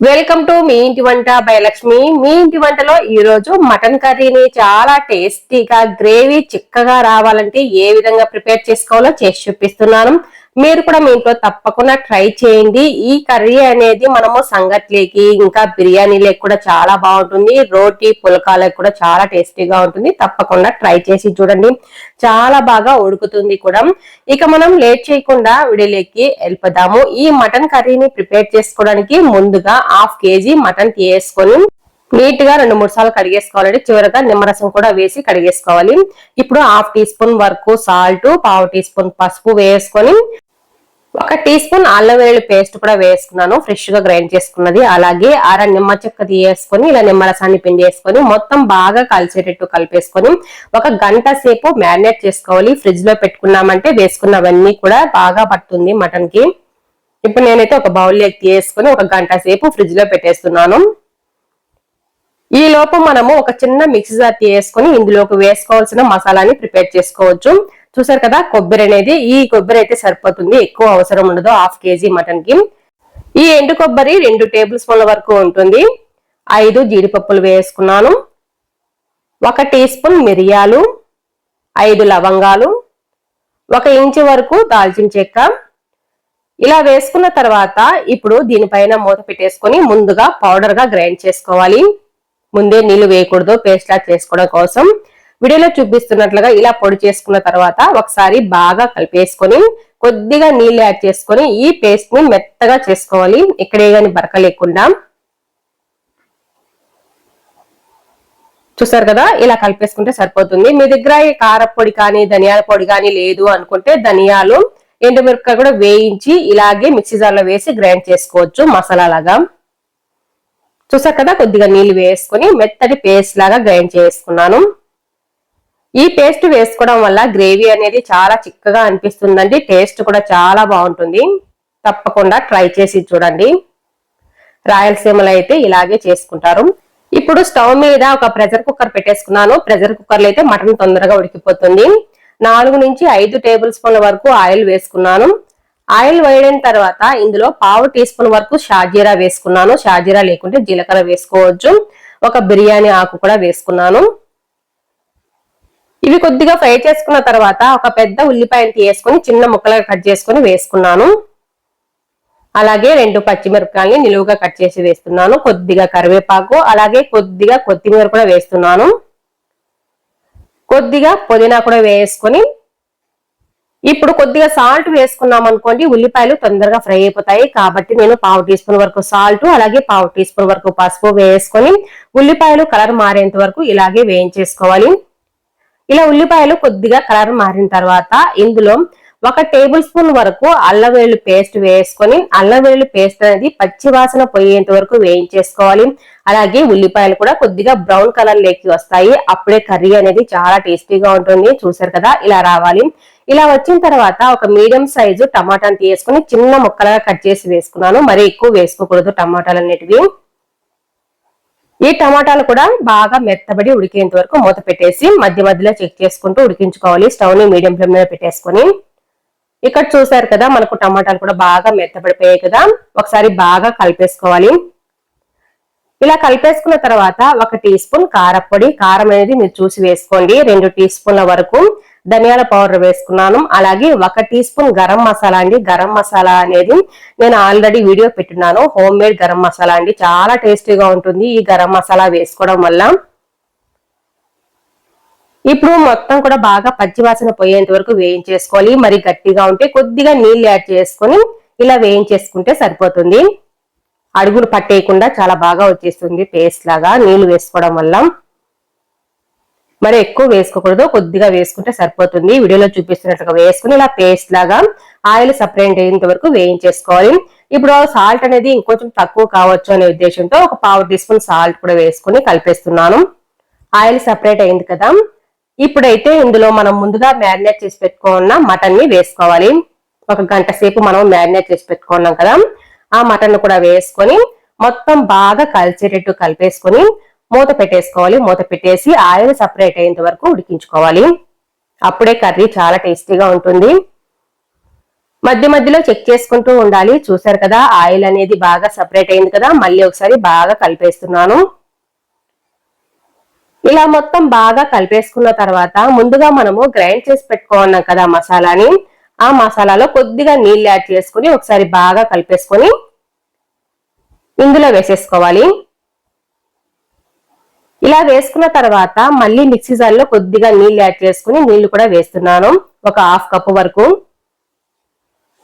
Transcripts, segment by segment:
Welcome to me ఇంటి వంట by Lakshmi మీ ఇంటి వంటలో ఈరోజు మటన్ కర్రీని చాలా టేస్టీగా గ్రేవీ చిక్కగా రావాలంటే ఏ విధంగా ప్రిపేర్ చేసుకోవాలో చేసి చూపిస్తున్నాను. మీరు కూడా మీ ఇంట్లో తప్పకుండా ట్రై చేయండి. ఈ కర్రీ అనేది మనము సంగట్లేకి ఇంకా బిర్యానీలకు కూడా చాలా బాగుంటుంది. రోటీ పులకాలకు కూడా చాలా టేస్టీగా ఉంటుంది. తప్పకుండా ట్రై చేసి చూడండి. చాలా బాగా ఉడుకుతుంది కూడా. ఇక మనం లేట్ చేయకుండా విడిలోకి వెళ్ళిపోదాము. ఈ మటన్ కర్రీని ప్రిపేర్ చేసుకోవడానికి ముందుగా హాఫ్ కేజీ మటన్ తీసుకొని నీట్గా రెండు మూడు సార్లు కడిగేసుకోవాలండి. చివరగా నిమ్మరసం కూడా వేసి కడిగేసుకోవాలి. ఇప్పుడు హాఫ్ టీ స్పూన్ వరకు సాల్ట్ పావు టీ స్పూన్ పసుపు వేసుకొని ఒక టీ స్పూన్ అల్లం వెల్లుల్లి పేస్ట్ కూడా వేసుకున్నాను ఫ్రెష్గా గ్రైండ్ చేసుకున్నది. అలాగే అర నిమ్మ చెక్క తీయేసుకొని ఇలా నిమ్మరసాన్ని పిండి వేసుకొని మొత్తం బాగా కలిసేటట్టు కలిపేసుకొని ఒక గంట సేపు మ్యారినేట్ చేసుకోవాలి. ఫ్రిడ్జ్లో పెట్టుకున్నామంటే వేసుకున్నవన్నీ కూడా బాగా పడుతుంది మటన్కి ఇప్పుడు నేనైతే ఒక బౌల్ తీసుకొని ఒక గంట సేపు ఫ్రిడ్జ్లో పెట్టేస్తున్నాను. ఈ లోపు మనము ఒక చిన్న మిక్సీ జార్ తీసుకొని ఇందులోకి వేసుకోవాల్సిన మసాలాని ప్రిపేర్ చేసుకోవచ్చు. చూసారు కదా కొబ్బరి అనేది ఈ కొబ్బరి అయితే సరిపోతుంది ఎక్కువ అవసరం ఉండదు హాఫ్ కేజీ మటన్కి. ఈ ఎండు కొబ్బరి రెండు టేబుల్ స్పూన్ల వరకు ఉంటుంది. ఐదు జీడిపప్పులు వేసుకున్నాను. ఒక టీ స్పూన్ మిరియాలు ఐదు లవంగాలు ఒక ఇంచు వరకు దాల్చిన చెక్క. ఇలా వేసుకున్న తర్వాత ఇప్పుడు దీనిపైన మూత పెట్టేసుకొని ముందుగా పౌడర్గా గ్రైండ్ చేసుకోవాలి. ముందే నీళ్ళు వేయకూడదు పేస్ట్ లా చేసుకోవడం కోసం. వీడియోలో చూపిస్తున్నట్లుగా ఇలా పొడి చేసుకున్న తర్వాత ఒకసారి బాగా కలిపేసుకొని కొద్దిగా నీళ్ళు యాడ్ చేసుకొని ఈ పేస్ట్ని మెత్తగా చేసుకోవాలి. ఇక్కడే కానీ బరక లేకుండా. చూసారు కదా? ఇలా కలిపేసుకుంటే సరిపోతుంది. మీ దగ్గర కారపొడి కానీ ధనియాల పొడి కానీ లేదు అనుకుంటే ధనియాలు ఎండుమిరపకాయ కూడా వేయించి ఇలాగే మిక్సీ జార్లో వేసి గ్రైండ్ చేసుకోవచ్చు మసాలా లాగా చూసారు కదా? కొద్దిగా నీళ్ళు వేసుకొని మెత్తటి పేస్ట్ లాగా గ్రైండ్ చేసుకున్నాను. ఈ పేస్ట్ వేసుకోవడం వల్ల గ్రేవీ అనేది చాలా చిక్కగా అనిపిస్తుందండి. టేస్ట్ కూడా చాలా బాగుంటుంది. తప్పకుండా ట్రై చేసి చూడండి. రాయలసీమలో అయితే ఇలాగే చేసుకుంటారు. ఇప్పుడు స్టవ్ మీద ఒక ప్రెషర్ కుక్కర్ పెట్టేసుకున్నాను. ప్రెషర్ కుక్కర్లో అయితే మటన్ తొందరగా ఉడికిపోతుంది. నాలుగు నుంచి ఐదు టేబుల్ స్పూన్ల వరకు ఆయిల్ వేసుకున్నాను. ఆయిల్ వేయడిన తర్వాత ఇందులో పావు టీ స్పూన్ వరకు షాజీరా వేసుకున్నాను. షాజీరా లేకుంటే జీలకర్ర వేసుకోవచ్చు. ఒక బిర్యానీ ఆకు కూడా వేసుకున్నాను. ఇవి కొద్దిగా ఫ్రై చేసుకున్న తర్వాత ఒక పెద్ద ఉల్లిపాయను తీసుకొని చిన్న ముక్కలుగా కట్ చేసుకుని వేసుకున్నాను. అలాగే రెండు పచ్చిమిరపకాయలని నిలువుగా కట్ చేసి వేస్తున్నాను. కొద్దిగా కరివేపాకు అలాగే కొద్దిగా కొత్తిమీర కూడా వేస్తున్నాను. కొద్దిగా పుదీనా కూడా వేసుకొని ఇప్పుడు కొద్దిగా సాల్ట్ వేసుకున్నాం అనుకోండి ఉల్లిపాయలు తొందరగా ఫ్రై అయిపోతాయి. కాబట్టి నేను పావు టీ స్పూన్ వరకు సాల్ట్ అలాగే పావు టీ స్పూన్ వరకు పసుపు వేసుకొని ఉల్లిపాయలు కలర్ మారేంత వరకు ఇలాగే వేయించేసుకోవాలి. ఇలా ఉల్లిపాయలు కొద్దిగా కలర్ మారిన తర్వాత ఇందులో ఒక టేబుల్ స్పూన్ వరకు అల్లం వెల్లుల్లి పేస్ట్ వేసుకొని అల్లం వెల్లుల్లి పేస్ట్ అనేది పచ్చివాసన పోయేంత వరకు వేయించేసుకోవాలి. అలాగే ఉల్లిపాయలు కూడా కొద్దిగా బ్రౌన్ కలర్ లేకి వస్తాయి. అప్పుడే కర్రీ అనేది చాలా టేస్టీగా ఉంటుంది. చూసారు కదా ఇలా రావాలి. ఇలా వచ్చిన తర్వాత ఒక మీడియం సైజు టమాటాని తీసుకుని చిన్న ముక్కలుగా కట్ చేసి వేసుకున్నాను. మరి ఎక్కువ వేసుకోకూడదు టమాటాలు అనేటివి ఈ టమాటాలు కూడా బాగా మెత్తబడి ఉడికేంత వరకు మూత పెట్టేసి మధ్య మధ్యలో చెక్ చేసుకుంటూ ఉడికించుకోవాలి. స్టవ్ని మీడియం ఫ్లేమ్ మీద పెట్టేసుకొని. ఇక్కడ చూసారు కదా మనకు టమాటాలు కూడా బాగా మెత్తబడిపోయాయి కదా. ఒకసారి బాగా కలిపేసుకోవాలి. ఇలా కలిపేసుకున్న తర్వాత ఒక టీ స్పూన్ కారపొడి. కారం అనేది మీరు చూసి వేసుకోండి. రెండు టీ స్పూన్ల వరకు ధనియాల పౌడర్ వేసుకున్నాను. అలాగే ఒక టీ స్పూన్ గరం మసాలా అండి. గరం మసాలా అనేది నేను ఆల్రెడీ వీడియో పెట్టున్నాను. హోమ్ మేడ్ గరం మసాలా అండి. చాలా టేస్టీగా ఉంటుంది ఈ గరం మసాలా వేసుకోవడం వల్ల. ఇప్పుడు మొత్తం కూడా బాగా పచ్చివాసన పోయేంత వరకు వేయించేసుకోవాలి. మరి గట్టిగా ఉంటే కొద్దిగా నీళ్ళు యాడ్ చేసుకొని ఇలా వేయించేసుకుంటే సరిపోతుంది. అడుగులు పట్టేయకుండా చాలా బాగా వచ్చేస్తుంది పేస్ట్ లాగా నీళ్ళు వేసుకోవడం వల్ల. మరి ఎక్కువ వేసుకోకూడదు కొద్దిగా వేసుకుంటే సరిపోతుంది. వీడియోలో చూపిస్తున్నట్టుగా వేసుకుని ఇలా పేస్ట్ లాగా ఆయిల్ సపరేట్ అయ్యేంత వరకు వేయించేసుకోవాలి. ఇప్పుడు సాల్ట్ అనేది ఇంకొంచెం తక్కువ కావచ్చు అనే ఉద్దేశంతో ఒక పావు టీ స్పూన్ సాల్ట్ కూడా వేసుకుని కలిపేస్తున్నాను. ఆయిల్ సపరేట్ అయింది కదా. ఇప్పుడైతే ఇందులో మనం ముందుగా మ్యారినేట్ చేసి పెట్టుకున్న మటన్ని వేసుకోవాలి. ఒక గంట సేపు మనం మ్యారినేట్ చేసి పెట్టుకున్నాం కదా. ఆ మటన్ కూడా వేసుకొని మొత్తం బాగా కలిసేటట్టు కలిపేసుకొని మూత పెట్టేసుకోవాలి. మూత పెట్టేసి ఆయిల్ సపరేట్ అయ్యేంత వరకు ఉడికించుకోవాలి. అప్పుడే కర్రీ చాలా టేస్టీగా ఉంటుంది. మధ్య మధ్యలో చెక్ చేసుకుంటూ ఉండాలి. చూసారు కదా ఆయిల్ అనేది బాగా సపరేట్ అయింది కదా మళ్ళీ ఒకసారి బాగా కలిపేస్తున్నాను. ఇలా మొత్తం బాగా కలిపేసుకున్న తర్వాత ముందుగా మనము గ్రైండ్ చేసి పెట్టుకోన్నాం కదా మసాలాని. ఆ మసాలాలో కొద్దిగా నీళ్ళు యాడ్ చేసుకుని ఒకసారి బాగా కలిపేసుకొని ఇందులో వేసేసుకోవాలి. ఇలా వేసుకున్న తర్వాత మళ్ళీ మిక్సీ జార్లో కొద్దిగా నీళ్ళు యాడ్ చేసుకుని నీళ్ళు కూడా వేస్తున్నాను. ఒక హాఫ్ కప్ వరకు.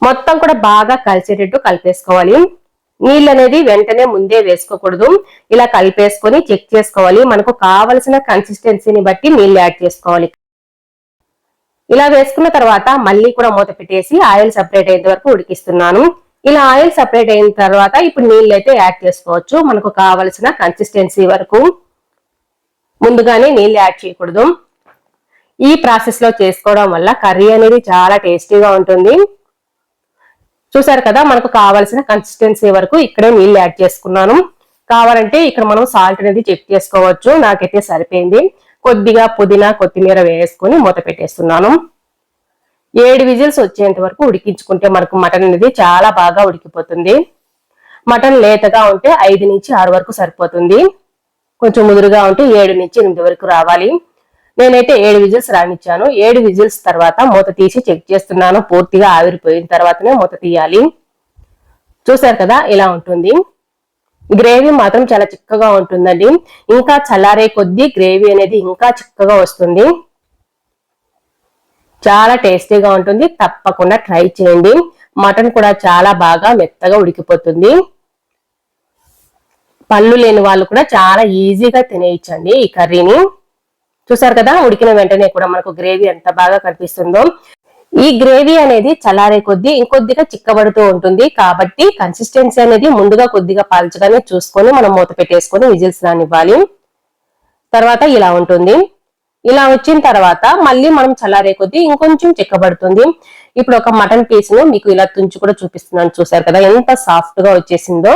మొత్తం కూడా బాగా కలిసేటట్టు కలిపేసుకోవాలి. నీళ్ళు అనేది వెంటనే ముందే వేసుకోకూడదు. ఇలా కలిపేసుకొని చెక్ చేసుకోవాలి. మనకు కావలసిన కన్సిస్టెన్సీని బట్టి నీళ్ళు యాడ్ చేసుకోవాలి. ఇలా వేసుకున్న తర్వాత మళ్ళీ కూడా మూత పెట్టేసి ఆయిల్ సపరేట్ అయ్యేంత వరకు ఉడికిస్తున్నాను. ఇలా ఆయిల్ సపరేట్ అయిన తర్వాత ఇప్పుడు నీళ్ళు అయితే యాడ్ చేసుకోవచ్చు. మనకు కావలసిన కన్సిస్టెన్సీ వరకు. ముందుగానే నీళ్ళు యాడ్ చేయకూడదు. ఈ ప్రాసెస్లో చేసుకోవడం వల్ల కర్రీ అనేది చాలా టేస్టీగా ఉంటుంది. చూసారు కదా మనకు కావాల్సిన కన్సిస్టెన్సీ వరకు ఇక్కడే నీళ్ళు యాడ్ చేసుకున్నాను. కావాలంటే ఇక్కడ మనం సాల్ట్ అనేది చెక్ చేసుకోవచ్చు. నాకైతే సరిపోయింది. కొద్దిగా పుదీనా కొత్తిమీర వేసుకొని మూత పెట్టేస్తున్నాను. ఏడు విజిల్స్ వచ్చేంత వరకు ఉడికించుకుంటే మనకు మటన్ అనేది చాలా బాగా ఉడికిపోతుంది. మటన్ లేతగా ఉంటే ఐదు నుంచి ఆరు వరకు సరిపోతుంది. కొంచెం ముదురుగా ఉంటే ఏడు నుంచి ఎనిమిది వరకు రావాలి. నేనైతే ఏడు విజిల్స్ రానిచ్చాను. ఏడు విజిల్స్ తర్వాత మూత తీసి చెక్ చేస్తున్నాను. పూర్తిగా ఆవిరిపోయిన తర్వాతనే మూత తీయాలి. చూసారు కదా ఇలా ఉంటుంది. గ్రేవీ మాత్రం చాలా చిక్కగా ఉంటుందండి. ఇంకా చల్లారే కొద్దీ గ్రేవీ అనేది ఇంకా చిక్కగా వస్తుంది. చాలా టేస్టీగా ఉంటుంది. తప్పకుండా ట్రై చేయండి. మటన్ కూడా చాలా బాగా మెత్తగా ఉడికిపోతుంది. పళ్ళు లేని వాళ్ళు కూడా చాలా ఈజీగా తినేయచ్చండి ఈ కర్రీని. చూసారు కదా ఉడికిన వెంటనే కూడా మనకు గ్రేవీ ఎంత బాగా కనిపిస్తుందో. ఈ గ్రేవీ అనేది చల్లారే కొద్దీ ఇంకొద్దిగా చిక్కబడుతూ ఉంటుంది. కాబట్టి కన్సిస్టెన్సీ అనేది ముందుగా కొద్దిగా పాల్చగానే చూసుకొని మనం మూత పెట్టేసుకొని విజిల్స్ రానివ్వాలి. తర్వాత ఇలా ఉంటుంది. ఇలా వచ్చిన తర్వాత మళ్ళీ మనం చల్లారే కొద్దీ ఇంకొంచెం చిక్కబడుతుంది. ఇప్పుడు ఒక మటన్ పీస్ను మీకు ఇలా తుంచి కూడా చూపిస్తున్నాను. చూసారు కదా ఎంత సాఫ్ట్గా వచ్చేసిందో.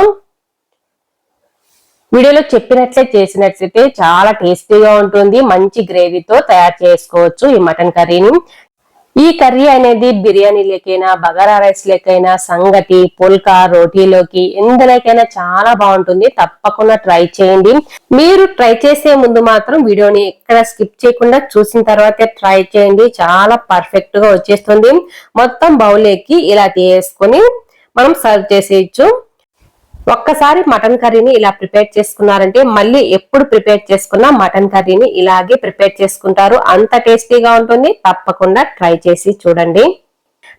వీడియోలో చెప్పినట్లే చేసినట్లయితే చాలా టేస్టీగా ఉంటుంది. మంచి గ్రేవీతో తయారు చేసుకోవచ్చు ఈ మటన్ కర్రీని. ఈ కర్రీ అనేది బిర్యానీ లేకైనా బగారా రైస్ లేకైనా సంగటి పుల్కా రోటీలోకి ఎందులోకైనా చాలా బాగుంటుంది. తప్పకుండా ట్రై చేయండి. మీరు ట్రై చేసే ముందు మాత్రం వీడియోని ఎక్కడ స్కిప్ చేయకుండా చూసిన తర్వాతే ట్రై చేయండి. చాలా పర్ఫెక్ట్గా వచ్చేస్తుంది. మొత్తం బౌలేకి ఇలా తీసుకొని మనం సర్వ్ చేసేయచ్చు. ఒక్కసారి మటన్ కర్రీని ఇలా ప్రిపేర్ చేసుకున్నారంటే మళ్ళీ ఎప్పుడు ప్రిపేర్ చేసుకున్నా మటన్ కర్రీని ఇలాగే ప్రిపేర్ చేసుకుంటారు. అంత టేస్టీగా ఉంటుంది. తప్పకుండా ట్రై చేసి చూడండి.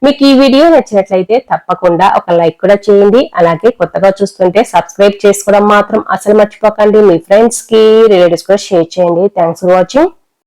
మీకు ఈ వీడియో నచ్చినట్లయితే తప్పకుండా ఒక లైక్ కూడా చేయండి. అలాగే కొత్తగా చూస్తుంటే సబ్స్క్రైబ్ చేసుకోవడం మాత్రం అసలు మర్చిపోకండి. మీ ఫ్రెండ్స్కి రిలేటివ్స్ కూడా షేర్ చేయండి. Thanks for watching.